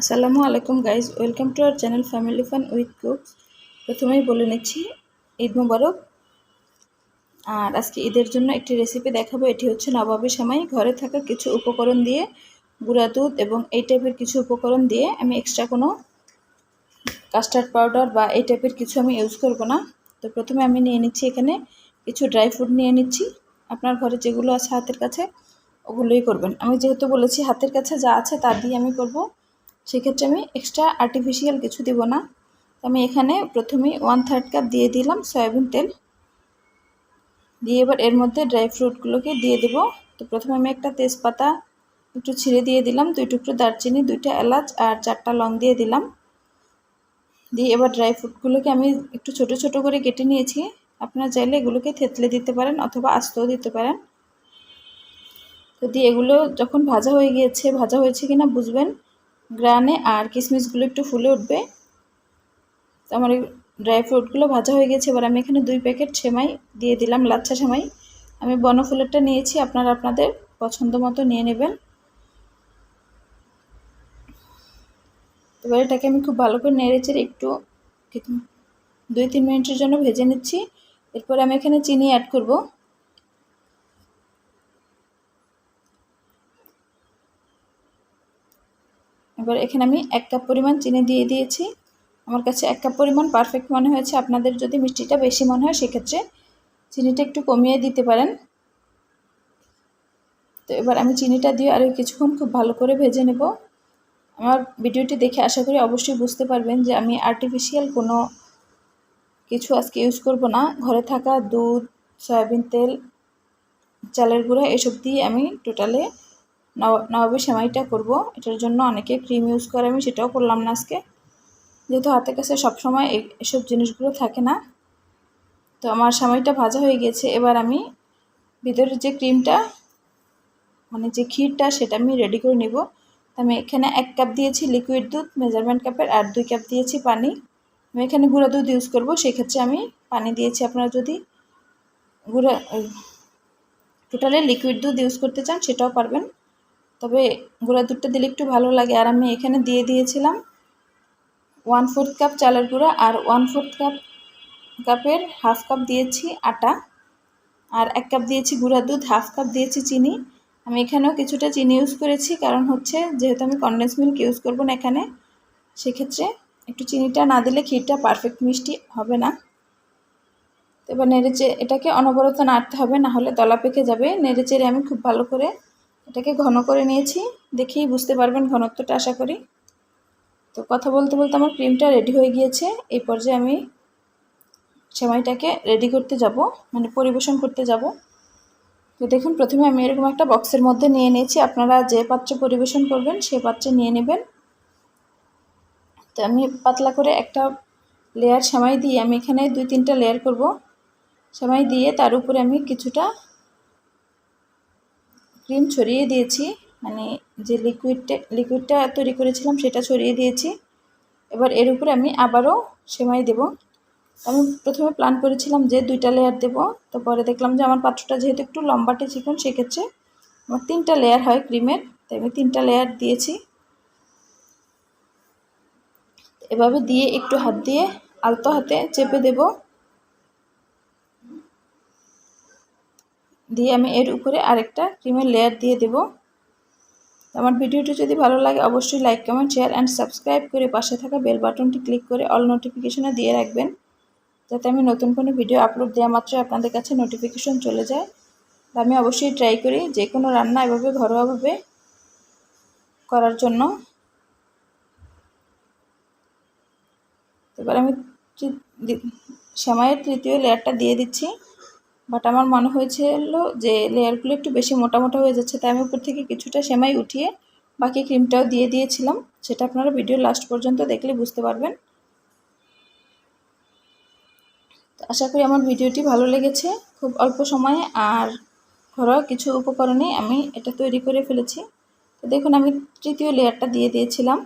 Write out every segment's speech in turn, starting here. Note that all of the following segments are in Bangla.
আসসালামু আলাইকুম guys welcome to our channel family fun with cooks প্রথমেই বলে নিচ্ছি, ঈদ মুবারক। আর আজকে ঈদের জন্য একটি রেসিপি দেখাবো। এটি হচ্ছে নবাবী সময় ঘরে থাকা কিছু উপকরণ দিয়ে, গুঁড়া দুধ এবং এই টাইপের কিছু উপকরণ দিয়ে আমি এক্সট্রা কোনো কাস্টার্ড পাউডার বা এই টাইপের কিছু আমি ইউজ করব না। তো প্রথমে আমি নিয়ে নিচ্ছি এখানে কিছু ড্রাই ফ্রুট নিয়ে নিচ্ছি। আপনার ঘরে যেগুলো আছে হাতের কাছে, ওগুলোই করবেন। আমি যেহেতু বলেছি হাতের কাছে যা আছে তা দিয়ে আমি করব। সেক্ষেত্রে আমি এক্সট্রা আর্টিফিশিয়াল কিছু দেবো না। আমি এখানে প্রথমেই ওয়ান থার্ড কাপ দিয়ে দিলাম সয়াবিন তেল। দিয়ে এবার এর মধ্যে ড্রাই ফ্রুটগুলোকে দিয়ে দেবো। তো প্রথমে আমি একটা তেজপাতা একটু ছিঁড়ে দিয়ে দিলাম, দুই টুকরো দারচিনি, দুইটা এলাচ আর চারটা লং দিয়ে দিলাম। দিয়ে এবার ড্রাই ফ্রুটগুলোকে আমি একটু ছোট ছোট করে কেটে নিয়েছি। আপনারা চাইলে এগুলোকে থেতলে দিতে পারেন অথবা আস্তেও দিতে পারেন। তো দিয়ে এগুলো যখন ভাজা হয়ে গিয়েছে, ভাজা হয়েছে কিনা বুঝবেন। গ্রানে আর কিশমিশগুলো একটু ফুলে উঠবে। তো আমার ড্রাই ফ্রুটগুলো ভাজা হয়ে গেছে। এবার আমি এখানে দুই প্যাকেট সেমাই দিয়ে দিলাম, লাচ্ছা সেমাই। আমি বনফুলেরটা নিয়েছি, আপনারা আপনাদের পছন্দ মতো নিয়ে নেবেন। এবার এটাকে আমি খুব ভালো করে নেড়ে চেড়ে একটু দুই তিন মিনিটের জন্য ভেজে নিচ্ছি। এরপরে আমি এখানে চিনি অ্যাড করব। এবার এখানে আমি এক কাপ পরিমাণ চিনি দিয়ে দিয়েছি। আমার কাছে এক কাপ পরিমাণ পারফেক্ট মনে হয়েছে। আপনাদের যদি মিষ্টিটা বেশি মনে হয়, সেক্ষেত্রে চিনিটা একটু কমিয়ে দিতে পারেন। তো এবার আমি চিনিটা দিয়ে আরও কিছুক্ষণ খুব ভালো করে ভেজে নেব। আমার ভিডিওটি দেখে আশা করি অবশ্যই বুঝতে পারবেন যে আমি আর্টিফিশিয়াল কোনো কিছু আজকে ইউজ করব না। ঘরে থাকা দুধ, সয়াবিন তেল, চালের গুঁড়া, এসব দিয়ে আমি টোটালে নবাবী সেমাইটা করব। এটার জন্য অনেকে ক্রিম ইউজ করে, আমি সেটাও করলাম না আজকে। যেহেতু হাতের কাছে সবসময় এসব জিনিসগুলো থাকে না। তো আমার সেমাইটা ভাজা হয়ে গেছে। এবার আমি ভিতরের যে ক্রিমটা মানে যে ক্ষীরটা, সেটা আমি রেডি করে নিব। আমি এখানে এক কাপ দিয়েছি লিকুইড দুধ মেজারমেন্ট কাপের আর দুই কাপ দিয়েছি পানি। আমি এখানে গুঁড়া দুধ ইউজ করব। সেক্ষেত্রে আমি পানি দিয়েছি। আপনারা যদি গুঁড়া টোটালি লিকুইড দুধ ইউজ করতে চান, সেটাও পারবেন। তবে গুঁড়া দুধটা দিলে একটু ভালো লাগে। আর আমি এখানে দিয়ে দিয়েছিলাম ওয়ান ফোর্থ কাপ চালের গুঁড়া আর ওয়ান ফোর্থ কাপ কাপের হাফ কাপ দিয়েছি আটা। আর এক কাপ দিয়েছি গুঁড়া দুধ হাফ কাপ দিয়েছি চিনি। আমি এখানেও কিছুটা চিনি ইউজ করেছি, কারণ হচ্ছে যেহেতু আমি কনডেন্স মিল্ক ইউজ করব না এখানে, সেক্ষেত্রে একটু চিনিটা না দিলে ক্ষীরটা পারফেক্ট মিষ্টি হবে না। এবার নেড়েচে এটাকে অনবরত নাড়তে হবে, না হলে দলা পেকে যাবে। নেড়েচেড়ে আমি খুব ভালো করে এটাকে ঘন করে নিয়েছি, দেখেই বুঝতে পারবেন ঘনত্বটা আশা করি। তো কথা বলতে বলতে আমার ক্রিমটা রেডি হয়ে গিয়েছে, এই পর্যায়ে আমি সেমাইটাকে রেডি করতে যাব মানে পরিবেশন করতে যাব। তো দেখুন, প্রথমে আমি এরকম একটা বক্সের মধ্যে নিয়ে নিয়েছি, আপনারা যে পাত্রে পরিবেশন করবেন সে পাত্রে নিয়ে নেবেন। তো আমি পাতলা করে একটা লেয়ার সেমাই দিয়ে আমি এখানে দুই তিনটা লেয়ার করব। সেমাই দিয়ে তার উপরে আমি কিছুটা ক্রিম ছড়িয়ে দিয়েছি মানে যে লিকুইডটা লিকুইডটা তৈরি করেছিলাম সেটা ছড়িয়ে দিয়েছি। এবার এর উপরে আমি আবারও সেমাই দেব। আমি প্রথমে প্ল্যান করেছিলাম যে দুইটা লেয়ার দেব, তো পরে দেখলাম যে আমার পাত্রটা যেহেতু একটু লম্বাটে চিকন সেক্ষেত্রে আমার তিনটা লেয়ার হয় ক্রিমের তাই আমি তিনটা লেয়ার দিয়েছি। এভাবে দিয়ে একটু হাত দিয়ে আলতো হাতে চেপে দেব। দিয়ে আমি এর উপরে আরেকটা ক্রিমের লেয়ার দিয়ে দেব। আমার ভিডিওটি যদি ভালো লাগে, অবশ্যই like comment share and subscribe করে পাশে থাকা বেল বাটনটি ক্লিক করে অল নোটিফিকেশনে দিয়ে রাখবেন। যাতে আমি নতুন কোনো ভিডিও আপলোড দেওয়া মাত্রই আপনাদের কাছে নোটিফিকেশন চলে যায়। আমি অবশ্যই ট্রাই করি যে কোনো রান্না এভাবে ঘরোয়াভাবে করার জন্য। এবার আমি সেমাইয়ের তৃতীয় লেয়ারটা দিয়ে দিচ্ছি। বাট আমার মনে হয়েছিল যে লেয়ারগুলো একটু বেশি মোটা মোটা হয়ে যাচ্ছে, তাই আমি উপর থেকে কিছুটা সেমাই উঠিয়ে বাকি ক্রিমটাও দিয়ে দিয়েছিলাম। সেটা আপনারা ভিডিও লাস্ট পর্যন্ত দেখলে বুঝতে পারবেন। আশা করি আমার ভিডিওটি ভালো লেগেছে। খুব অল্প সময়ে আর ঘরোয়া কিছু উপকরণে আমি এটা তৈরি করে ফেলেছি। তো দেখুন, আমি তৃতীয় লেয়ারটা দিয়ে দিয়েছিলাম।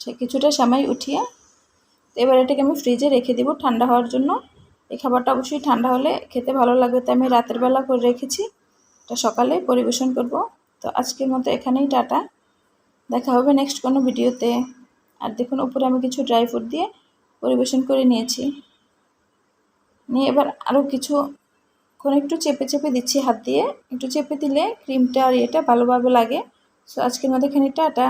সে কিছুটা সেমাই উঠিয়ে এবার এটাকে আমি ফ্রিজে রেখে দিব ঠান্ডা হওয়ার জন্য। এই খাবারটা অবশ্যই ঠান্ডা হলে খেতে ভালো লাগবে, তাই আমি রাতের বেলা করে রেখেছি। এটা সকালে পরিবেশন করব। তো আজকের মতো এখানেই টাটা। দেখা হবে নেক্সট কোনো ভিডিওতে। আর দেখুন, উপরে আমি কিছু ড্রাই ফ্রুট দিয়ে পরিবেশন করে নিয়েছি। নিয়ে এবার আরও কিছু কোনো একটু চেপে চেপে দিচ্ছি হাত দিয়ে। একটু চেপে দিলে ক্রিমটা আর ইয়েটা ভালোভাবে লাগে। সো আজকের মধ্যে এখানে টাটা।